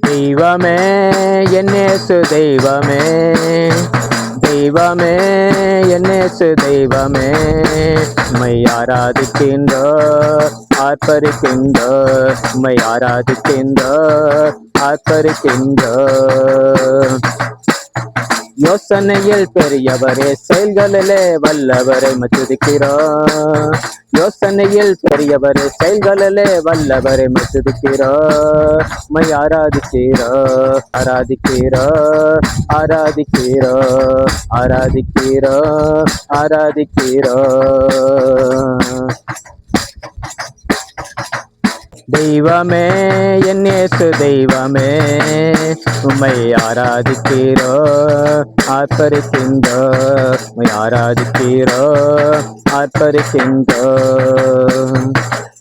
தெய்வமே என்னேசு தெய்வமே. தெய்வமே என்னேசு தெய்வமே. உம்மை ஆராதிக்கின்றோ ஆர்ப்பரிக்கின்றோ உம்மை ஆராதிக்கின்றோ ஆர்ப்பரிக்கின்றோ. யோசனையில் பெரியவரே செயல்களிலே வல்லவரை மச்சுதிக்கிறோம் யோசனையில் பெரியவரே செயல்களிலே வல்லவரை மச்சுதிக்கிறோம் மை ஆராதிக்கிறோ ஆராதிக்கிறோ ஆராதிக்கிறோ ஆராதிக்கிறோ ஆராதிக்கிறோ தெய்வமே என் இயேசு தெய்வமே உம்மை ஆராதிக்கிறோ ஆர்ப்பரிக்கின்றோ உம்மை ஆராதிக்கிறோ ஆர்ப்பரிக்கின்றோ.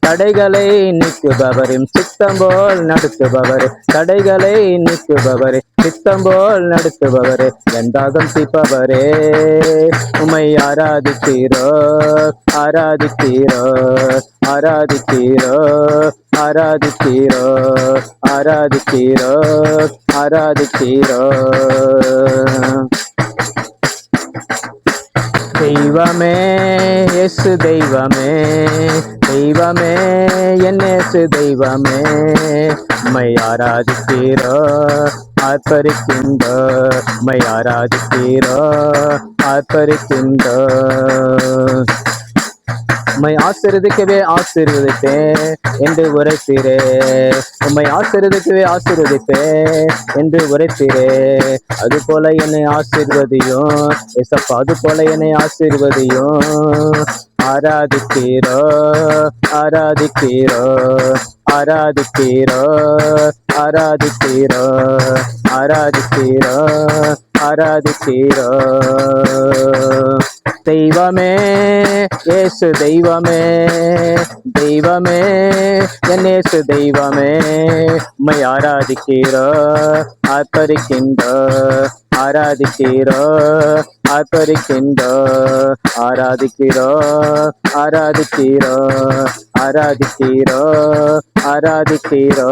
தடைகளை நீக்குபவரும் சித்தம் போல் நடத்துபவர் தடைகளை நீக்குபவர் சித்தம் போல் நடத்துபவர் எந்தாகம் தீப்பவரே உமை ஆராதிக்கிறோ ஆராதிக்கிறோ ஆராதிக்கிறோ ஆராதிக்கிறோ ஆராதிக்கிறோ ஆராதிக்கிறோ தெய்வமே எசு தெய்வமே தெய்வமே என்னேசு தெய்வமே. மை ஆராதிக்கிறோ ஆர்ப்பரிக்கின்றோ மை ஆராதிக்கிறோ ஆர்ப்பரிக்கின்றோ உம்மை ஆசிர்வதிக்கவே ஆசிர்வதிப்பேன் என்று உரைத்தீரே. உம்மை ஆசிர்வதிக்கவே ஆசிர்வதிப்பேன் என்று உரைத்தீரே. அது போல என்னை ஆசிர்வதியும். எசப்பா அது போல என்னை ஆசிர்வதியும். ஆராதிக்கிறோ ஆராதிக்கிறோ ஆராதிக்கிறோ ஆராதிக்கிறோ ஆராதிக்கிறோ ஆராதிக்கிறோ தெய்வமே ஏசு தெய்வமே தெய்வமே என் இயேசு தெய்வமே உம்மை ஆராதிக்கிறோ ஆர்ப்பரிக்கின்றோ ஆராதிக்கிறோ ஆர்ப்பரிக்கின்றோ ஆராதிக்கிறோ ஆராதிக்கிறோ ஆராதிக்கிறோ ஆராதிக்கிறோ.